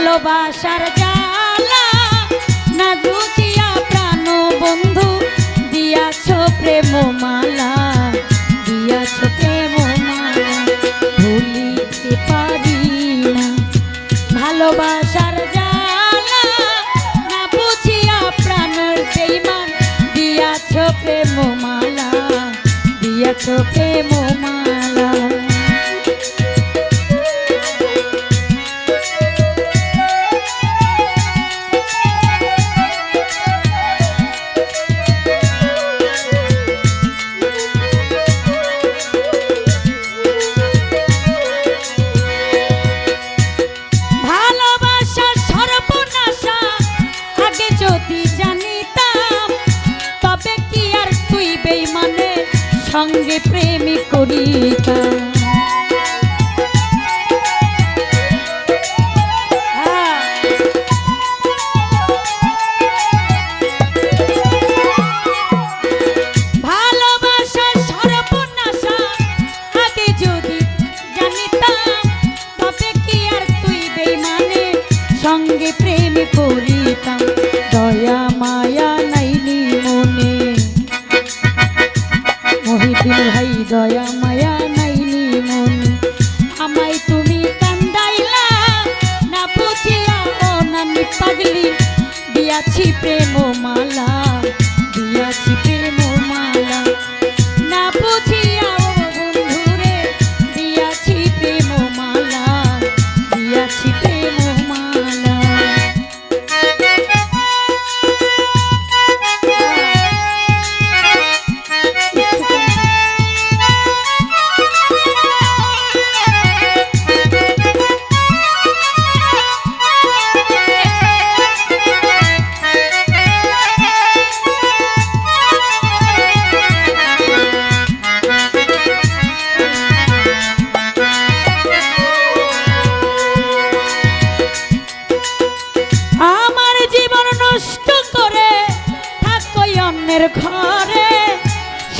ভালোবাসার জালা না জুচিয়া প্রাণ বন্ধু, দিয়াছ প্রেম মালা দিয়াছ প্রেম মালা ভুলিতে পারি না। ভালোবাসার জালা না বুঝিয়া প্রাণের বেইমান, দিয়াছ প্রেম মালা দিয়াছ প্রেম মালা সঙ্গে প্রেমী করিতাম মায়া নাইনি মনে আমায় তুমি কান্দাইলা না বুঝিয়া ও নানি পাগলি। দিয়াছি প্রেম মালা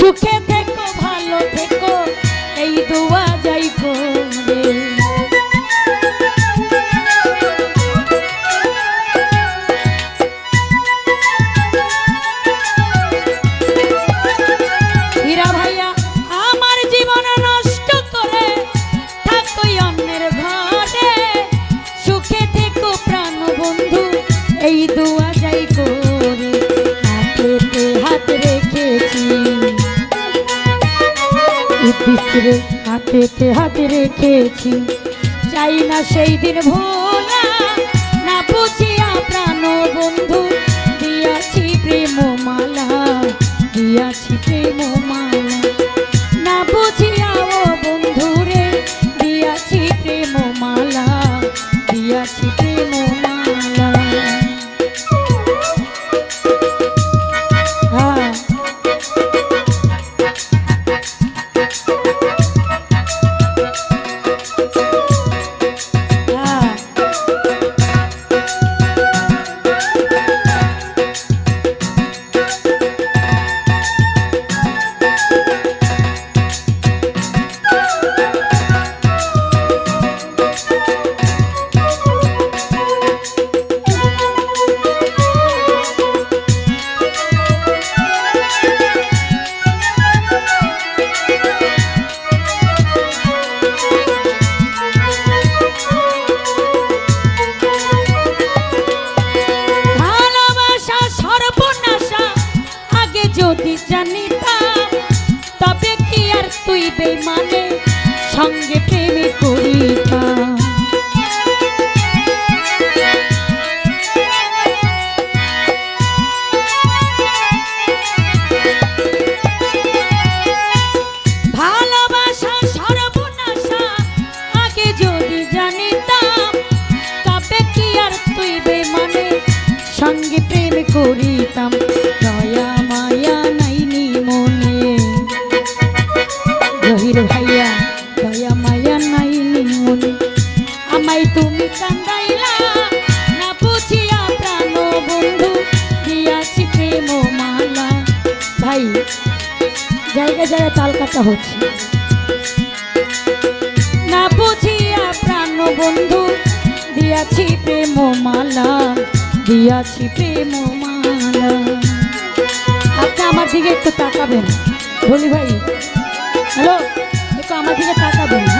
সুখে ইতিশ্রে হাতেতে হাত রেখেছি। চাই না সেই দিন ভোলা না বুঝিয়া প্রাণ বন্ধু যদি জানিতাম জায়গায় জায়গায় তাল হচ্ছে। না বুঝিয়া প্রাণ বন্ধু দিয়াছি প্রেম মালা দিয়াছি প্রেম মালা আপনি আমার দিকে একটু তাকাবেন। ভলি ভাই, হ্যালো, একটু আমার দিকে তাকাবেন হ্যাঁ?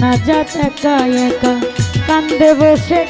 না যা একা একা কান্দে বসে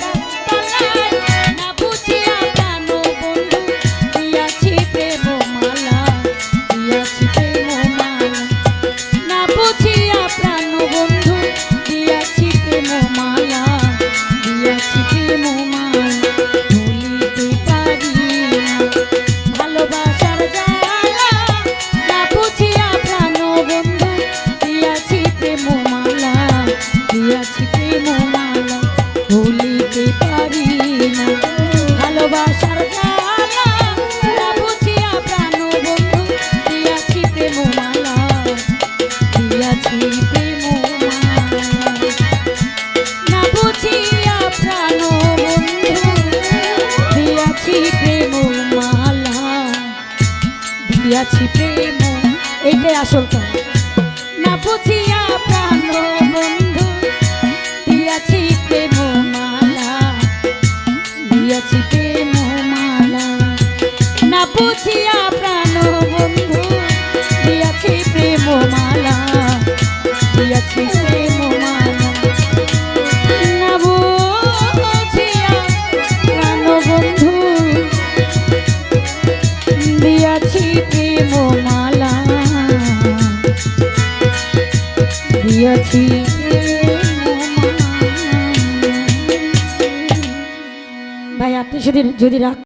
দিয়াছি প্রেম। এটাই আসল কথা। না বুঝিয়া প্রাণ বন্ধু, দিয়াছি প্রেম মালা। দিয়াছি প্রেম মালা। না বুঝিয়া গতি ভাই আপনি যদি যদি রাখ